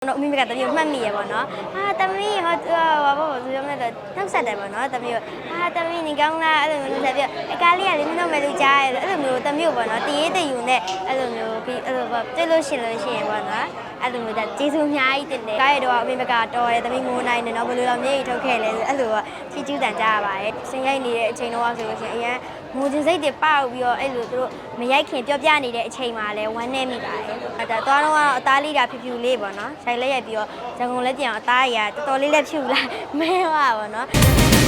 တော့အမိမကတမီးကိုမှတ်မိရပေါ့နော်အာတမီးဟောဘာဘာဆိုရမလဲတော့နှောက်ဆက်တယ်ပေါ့နော်တမီးကိုအာတမီးနေကောင်းလားအဲ့လိုမျိုးဆက်ပြီးအကားလေးကလေးမင်းတို့မဲ့လူကြားရဲအဲ့လိုမျိုးတမီးကိုပေါ့နော်တရေတယူနဲ့အဲ့လိုမျိုးပြီးအဲ့လိုပေါ့တွေ့လို့ရှင်လို့ရှိရင်ပေါ့နော်အဲ့လိုမျိုးဒါကျေးဇူးအများကြီးတင်တယ်ကားရတော့အမိမကတော်တယ်တမီးငိုနိုင်တယ်နော်ဘယ်လိုတော့မြေကြီးထုတ်ခဲ့လဲအဲ့လိုချီကျူးတန်ကြရပါတယ်စင်ရိုက်နေတဲ့အချိန်တော့ဆိုလို့ရှိရင်အရင် ငိုခြင်းစိတ်တွေပေါက်ပြီးတော့အဲ့လိုသူတို့မရိုက်ခင်ပြောပြနေတဲ့အချိန်မှာလည်းဝမ်းနေမိပါတယ်ဒါသွားတော့ကတော့အသားလေးတာဖြူဖြူလေးပေါ့နော်ဆိုင်လက်ရိုက်ပြီးတော့ရန်ကုန်လက်ပြန်အသားရတော်တော်လေးလက်ဖြူလာမဲပါပေါ့နော်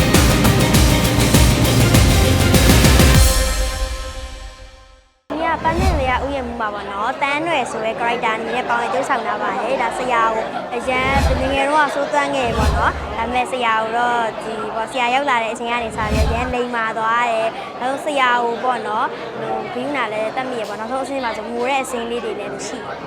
ပန်းနဲ့လေးကဥယျာဉ်မှုပါပါနော်တန်းရွယ်ဆိုရဲ character အနေနဲ့ပေါင်းရကျုပ်ဆောင်လာပါတယ်ဒါဆရာကိုအရန်ငယ်ငယ်တော့စိုးသွမ်းငယ်ပေါ့နော်ဒါပေမဲ့ဆရာကိုတော့ဒီပေါ့ဆရာရောက်လာတဲ့အချိန်ကနေစပြီးရန်လိမ်မာသွားတယ်နောက်ဆရာကိုပေါ့နော်ဟိုဘီယူနာလည်းတက်မိရပေါ့နောက်ဆုံးအချိန်မှာဆိုငိုတဲ့အစင်းလေးတွေလည်းမရှိဟုတ်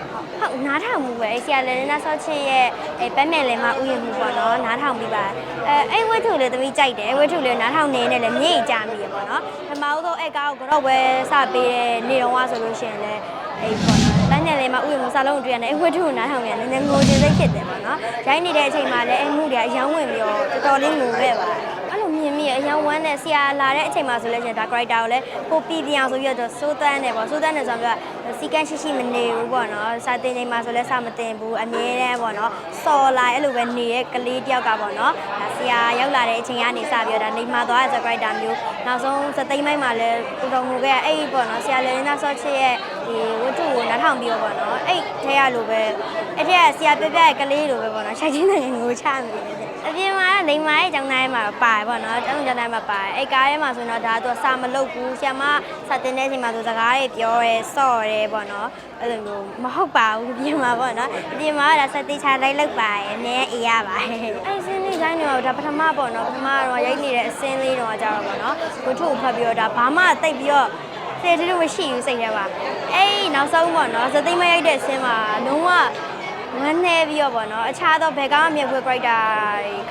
ဟုတ်နားထောင်မှုပဲဆရာလည်းနာဆော့ချစ်ရဲ့အဲပန်းနဲ့လည်းမဥယျာဉ်မှုပေါ့နော်နားထောင်ပြီးပါအဲအဲ့ဝိထုလည်းတမိကြိုက်တယ်ဝိထုလည်းနားထောင်နေနဲ့လည်းမြေ့ကြမိရပေါ့နော်ပထမဆုံးအဲ့ကားကိုကတော့ပဲစပေးတဲ့နေတော့ဆိုလို့ရှိရင်လည်းအဲ့ပေါ့နော်တန်းနယ်လေးမှာဥယျာဉ်မှုစာလုံးတွေ့ရတယ်အဲ့ဝိထုကိုနားထောင်နေတယ်နည်းနည်းငိုခြင်းစိတ်ဖြစ်တယ်ပေါ့နော်ရိုင်းနေတဲ့အချိန်မှာလည်းအဲ့မှုတွေအယောင်းဝင်ပြီးတော့တော်တော်လေးငိုခဲ့ပါတယ်အဲ့လိုမြင်မိရအယောင်းဝမ်းနဲ့ဆရာလာတဲ့အချိန်မှာဆိုလို့ရှိရင်ဒါ character ကိုလည်းကိုပီပြအောင်ဆိုပြီးတော့စိုးတန်းတယ်ပေါ့စိုးတန်းတယ်ဆိုတော့ စီကန်းရှိရှိမနေဘူးပေါ့နော်စာတင်ချိန်မှာဆိုလည်းစာမတင်ဘူးအမြဲတမ်းပေါ့နော်စော်လာအဲ့လိုပဲနေတဲ့ကလေးတယောက်ကပေါ့နော်ဒါဆရာရောက်လာတဲ့အချိန်ကနေစပြီးတော့ဒါနေမှာသွားတဲ့ character မျိုးနောက်ဆုံးစသိမ်းပိုင်းမှာလည်းတော်တော်ငိုခဲ့အဲ့ပေါ့နော်ဆရာလည်းနာဆော့ချစ်ရဲ့ ဒီဝတ္ထုကိုနားထောင်ပြီးတော့ပေါ့နော်အဲ့ထဲရလိုပဲအဲ့ထဲကဆရာပြပြရဲ့ကလေးလိုပဲပေါ့နော်ရှိုက်ချင်းငယ်ငိုချမိတယ်အပြင်မှာလိမ္မာရဲ့ကျောင်းသားရဲ့မှာပါတယ်ပေါ့နော်ကျောင်းကျောင်းသားမှာပါတယ်အဲ့ကားထဲမှာဆိုတော့ဒါသူစာမလုပ်ဘူးဆရာမစာတင်တဲ့အချိန်မှာဆိုစကားတွေပြောရဲစော့ရဲပေါ့နော်အဲ့လိုမျိုးမဟုတ်ပါဘူးအပြင်မှာပေါ့နော်အပြင်မှာဒါစတိချာလိုက်လောက်ပါရဲ့နည်းအေးရပါတယ်အဲ့စင်းလေးတိုင်းတော့ဒါပထမပေါ့နော်ပထမတော့ရိုက်နေတဲ့အစင်းလေးတော့ကြတော့ပေါ့နော်ဝတ္ထုကိုဖတ်ပြီးတော့ဒါဘာမှတိတ်ပြီးတော့ စေတူတူမရှိဘူးစိတ်ထဲမှာအဲ့နောက်ဆုံးပေါ့နော်သသိမ်းမရိုက်တဲ့အဆင်းမှာလုံးဝဝမ်းနေပြီးတော့ပေါ့နော်အခြားသောဘယ်ကားမှမြင်ခွေ character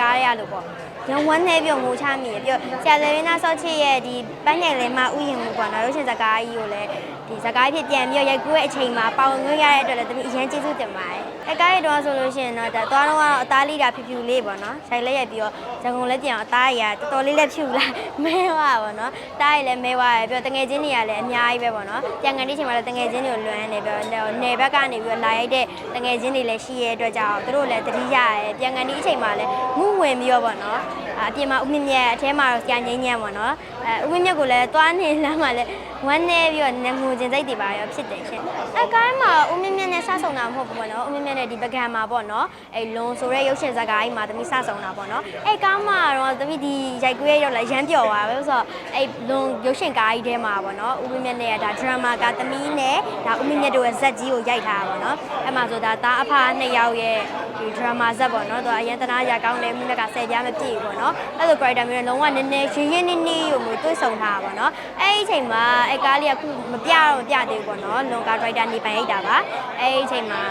ကားရလို့ပေါ့ရဝမ်းနေပြီးတော့ငိုချမိရပြီးတော့ဆရာလည်းနာဆော့ချစ်ရဲ့ဒီပန်းငယ်လေးမှဥယျာဉ်မှုပေါ့နော်ရုပ်ရှင်ဇာတ်ကားကြီးကိုလည်းဒီဇာတ်ကားဖြစ်ပြန်ပြီးတော့ရိုက်ကူးရဲ့အချိန်မှာပေါဝင်ခွင့်ရတဲ့အတွက်လည်းတမီးအရင်ကျေးဇူးတင်ပါတယ်အဲကားရတော့ဆိုလို့ရှိရင်တော့ဒါသွားတော့ကတော့အသားလေးတာဖြူဖြူလေးပေါ့နော်ဆိုင်လက်ရိုက်ပြီးတော့ရန်ကုန်လက်ပြန်အသားရတော်တော်လေးလက်ဖြူလာမဲပါပေါ့နော်တားရလည်းမဲပါရပြီးတော့တငယ်ချင်းတွေကလည်းအများကြီးပဲပေါ့နော်ပြန်ကန်တိချိန်မှာလည်းတငယ်ချင်းတွေကိုလွမ်းနေပြီးတော့နယ်ဘက်ကနေပြီးတော့လာရိုက်တဲ့တငယ်ချင်းတွေလည်းရှိရဲ့အတွက်ကြောင့်သူတို့လည်းတတိယရယ်ပြန်ကန်တိအချိန်မှာလည်းမှုဝင်ပြီးတော့ပေါ့နော်အပြင်မှာဥမင်းမြတ်အထဲမှာတော့ကြာငိမ့်ညံ့ပေါ့နော် အဲဥမင်းမြတ်ကိုလည်းသွားနေလမ်းမှာလည်းဝမ်းနေပြီးတော့ငငိုခြင်းစိတ်တွေပါရောဖြစ်တယ်ရှင်အဲကိုင်းမှာဥမင်းမြတ်နဲ့စဆုံတာမဟုတ်ဘူးပေါ့နော်ဥမင်းမြတ်နဲ့ဒီပကံမှာပေါ့နော်အဲလွန်ဆိုတဲ့ရုပ်ရှင်ဇာတ်ကားကြီးမှာတမိစဆုံတာပေါ့နော်အဲကားမှာတော့တမိဒီရိုက်ကွေးရောက်လာရမ်းပျော်ပါပဲဆိုတော့အဲလွန်ရုပ်ရှင်ကားကြီးထဲမှာပေါ့နော်ဥမင်းမြတ်နဲ့ဒါဒရမာကတမီနဲ့ဒါဥမင်းမြတ်တို့ရဲ့ဇက်ကြီးကိုရိုက်ထားတာပေါ့နော်အဲမှာဆိုဒါသားအဖနှစ်ယောက်ရဲ့ဒီဒရမာဇက်ပေါ့နော်သူကအရင်တနာရကောင်းတယ်ဥမင်းမြတ်ကဆယ်ပြားမပြည့်ဘူးပေါ့နော်အဲ့လို character မျိုးနဲ့လုံးဝနည်းနည်းရင်းရင်းနှီးနှီးကိုမျိုးတွေ့ဆုံထားတာပေါ့နော်အဲ့ဒီအချိန်မှာအဲကားလေးကခုမပြတော့မပြသေးဘူးပေါ့နော်လွန်ကာ character နေပိုင်ရိုက်တာပါအဲ့ဒီအချိန်မှာ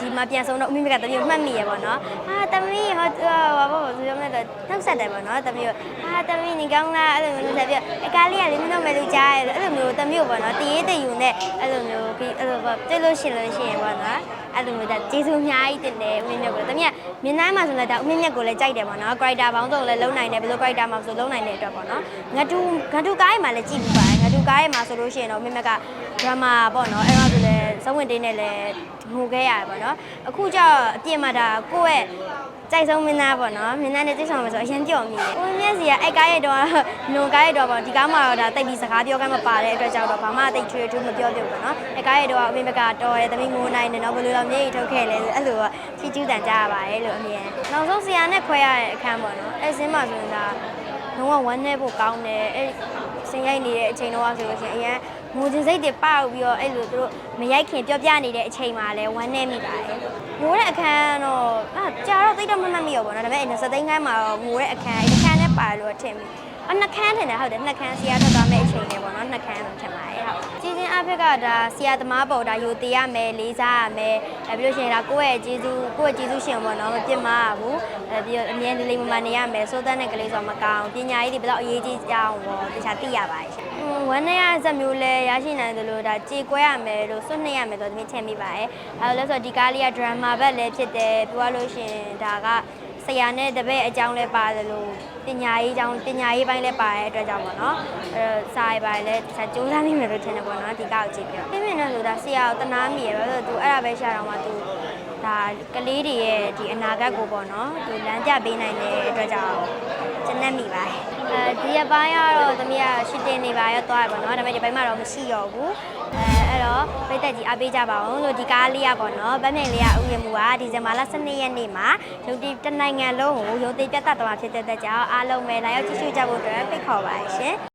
ဒီမှာပြန်ဆုံးတော့အမိမကတမီးကိုမှတ်မိရပေါ့နော်အာတမီးဟောဘာဘာဆိုရမလဲတော့နှောက်ဆက်တယ်ပေါ့နော်တမီးကိုအာတမီးနေကောင်းလားအဲ့လိုမျိုးဆက်ပြီးအကားလေးကလေးမင်းတို့မဲ့လူကြားရဲအဲ့လိုမျိုးတမီးကိုပေါ့နော်တရေတယူနဲ့အဲ့လိုမျိုးပြီးအဲ့လိုပေါ့တွေ့လို့ရှင်လို့ရှိရင်ပေါ့နော် အဲ့လိုမျိုးဒါကျေးဇူးအများကြီးတင်တယ်အမိမြတ်ကိုတမီးကမြင်တိုင်းမှာဆိုလည်းဒါအမိမြတ်ကိုလည်းကြိုက်တယ်ပေါ့နော် character ဘောင်းစုံလည်းလုံနိုင်တယ်ဘယ်လို character မှာဆိုလုံနိုင်တဲ့အတွက်ပေါ့နော်ငတူငတူကားရဲ့မှာလည်းကြည့်ပြီးပါတယ်ငတူကားရဲ့မှာဆိုလို့ရှိရင်တော့အမိမြတ်က drama ပေါ့နော်အဲ့တော့ဆိုလည်း ဇဝင်တင်းနဲ့လည်းငိုခဲ့ရတယ်ပေါ့နော်အခုကျတော့အပြင်မှာဒါကိုယ့်ရဲ့ကြိုက်ဆုံးမင်းသားပေါ့နော်မင်းသားနဲ့တိတ်ဆောင်မှာဆိုအရင်ကြော်မိတယ်ကိုမြင့်စီကအဲ့ကားရဲ့တော့လွန်ကားရဲ့တော့ပေါ့ဒီကားမှာတော့ဒါတိတ်ပြီးစကားပြောကမ်းမပါတဲ့အတွက်ကြောင့်တော့ဘာမှတိတ်ထွေထူးမပြောပြဘူးပေါ့နော်အဲ့ကားရဲ့တော့အမေဘကတော်တယ်တမီးငိုနိုင်တယ်နော်ဘယ်လိုတော့မြေကြီးထုတ်ခဲ့လဲဆိုအဲ့လိုကချီကျူးတန်ကြရပါတယ်လို့အမြင်နောက်ဆုံးဆရာနဲ့ခွဲရတဲ့အခန်းပေါ့နော်အဲ့စင်းမှာဆိုရင်ဒါလုံးဝဝမ်းနေဖို့ကောင်းတယ်အဲ့စင်ရိုက်နေတဲ့အချိန်တော့ဆိုလို့ရှိရင်အရင် ငိုခြင်းစိတ်တွေပေါက်ပြီးတော့အဲ့လိုသူတို့မရိုက်ခင်ပြောပြနေတဲ့အချိန်မှာလည်းဝမ်းနေမိပါတယ်ငိုတဲ့အခန်းတော့အာကြာတော့တိတ်တော့မမှတ်မိရောပေါ့နော်ဒါပေမဲ့အဲ့23သိန်းခန်းမှာတော့ငိုတဲ့အခန်းအဲ့အခန်းနဲ့ပါတယ်လို့ထင်မိအနှစ်ခန်းထင်တယ်ဟုတ်တယ်နှစ်ခန်းဆရာထွက်သွားမယ့်အချိန်လေးပေါ့နော်နှစ်ခန်း ဖေကဒါဆရာသမားပေါ်ဒါယူတည်ရမယ်လေးစားရမယ်အဲပြီးလို့ရှိရင်ဒါကိုယ့်ရဲ့ကျေးဇူးကိုယ့်ရဲ့ကျေးဇူးရှင်ပေါ့နော်မပြစ်မှားဘူးအဲပြီးတော့အမြဲလေးလေးမမနေရမယ်စိုးတန်းတဲ့ကလေးဆိုတော့မကောင်းပညာရေးတွေဘယ်တော့အရေးကြီးကြအောင်ပေါ့တခြားသိရပါတယ်ရှင်อืมဝမ်းနဲ့ရဇက်မျိုးလဲရရှိနိုင်တယ်လို့ဒါကြေကွဲရမယ်လို့စွန့်နှစ်ရမယ်ဆိုတော့ဒီထည့်မိပါတယ်အဲလိုလဲဆိုတော့ဒီကားလေးကဒရမာဘက်လည်းဖြစ်တယ်ပြောရလို့ရှရင်ဒါက ဆရာနဲ့တပည့်အကြောင်းလဲပါတယ်လို့ပညာရေးအကြောင်းပညာရေးပိုင်းလဲပါတဲ့အတွက်ကြောင့်ပေါ့နော်အဲတော့စာရေးပါတယ်လဲဆက်ကြိုးစားနိုင်မယ်လို့ထင်တယ်ပေါ့နော်ဒီကားကိုကြည့်ပြီးတော့ပြင်းပြင်းနဲ့ဆိုတာဆရာကိုတနာမိရယ်ပဲဆိုတော့သူအဲ့ဒါပဲရှာတော့မှသူဒါကလေးတွေရဲ့ဒီအနာဂတ်ကိုပေါ့နော်သူလမ်းပြပေးနိုင်တဲ့အတွက်ကြောင့်ကျနက်မိပါတယ်အဲဒီရပိုင်းကတော့သမီးကရှစ်တင်နေပါရောသွားရပါတော့ဒါပေမဲ့ဒီပိုင်းမှာတော့မရှိတော့ဘူးအဲအဲ့တော့ပြည့်သက်ကြီးအားပေးကြပါအောင်လို့ဒီကားလေးရပါတော့ဗတ်မြိုင်လေးကဥယျာဉ်မူကဒီဇင်ဘာလ12ရက်နေ့မှာရုပ်တည်တစ်နိုင်ငံလုံးကိုရုပ်တည်ပြတ်သက်သွားဖြစ်တဲ့အတွက်ကြောင့်အားလုံးပဲလာရောက်ကြည့်ရှုကြဖို့အတွက်ဖိတ်ခေါ်ပါတယ်ရှင်